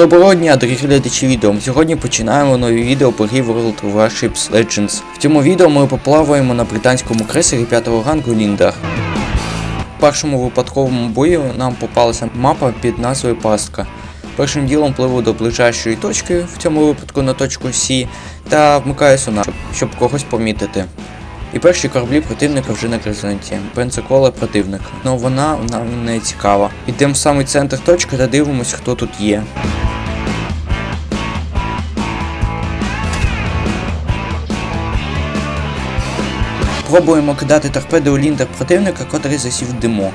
Доброго дня, дорогі глядачі відео. Сьогодні починаємо нові відео по грі World of Warships Legends. В цьому відео ми поплаваємо на британському крейсері 5-го рангу Ліндер. В першому випадковому бою нам попалася мапа під назвою Пастка. Першим ділом пливу до ближайшої точки, в цьому випадку на точку Сі, та вмикаю сонар, щоб когось помітити. І перші кораблі противника вже на горизонті. Пенсикола противника. Но вона нам не цікава. Йдемо в самий центр точки та дивимось, хто тут є. Пробуємо кидати торпеди у ліндер противника, котрий засів в диму.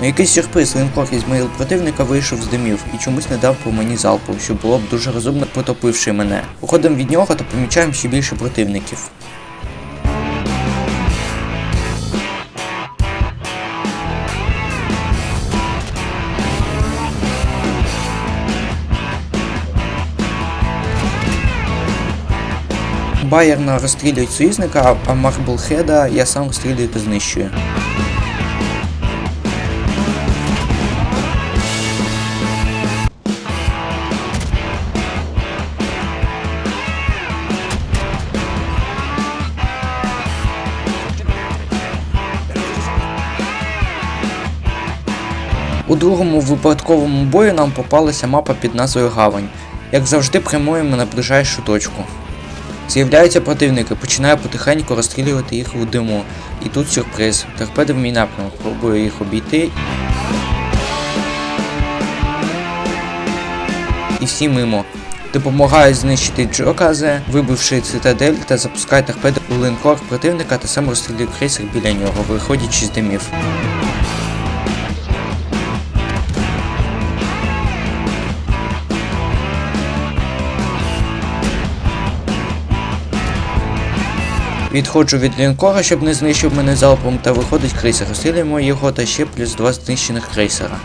Ну, якийсь сюрприз, линкор Ізмаїл противника вийшов з димів і чомусь не дав по мені залпу, що було б дуже розумно потопивши мене. Уходимо від нього та помічаємо ще більше противників. Байерна розстрілюють союзника, а Марблхеда я сам розстрілюю та знищую. У другому випадковому бою нам попалася мапа під назвою Гавань. Як завжди, прямуємо на ближайшу точку. З'являються противники, починаю потихеньку розстрілювати їх у диму. І тут сюрприз. Торпеди в мій напрямок, пробую їх обійти. І всі мимо. Допомагаю знищити Джоказе, вибивши цитадель та запускаю торпеди у линкор противника та сам розстрілюю крейсер біля нього, виходячи з димів. Відходжу від лінкора, щоб не знищив мене залпом, та виходить крейсер. Розстрілюємо його та ще плюс два знищених крейсера.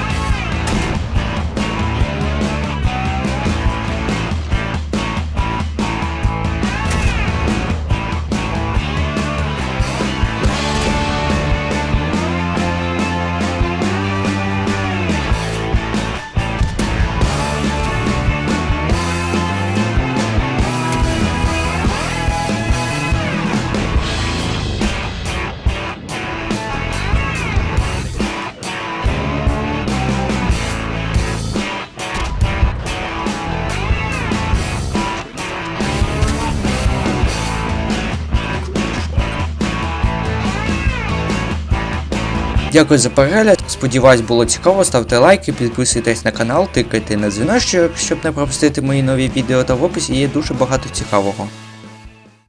Дякую за перегляд. Сподіваюсь, було цікаво. Ставте лайки, підписуйтесь на канал, тикайте на дзвіночок, щоб не пропустити мої нові відео та в описі є дуже багато цікавого.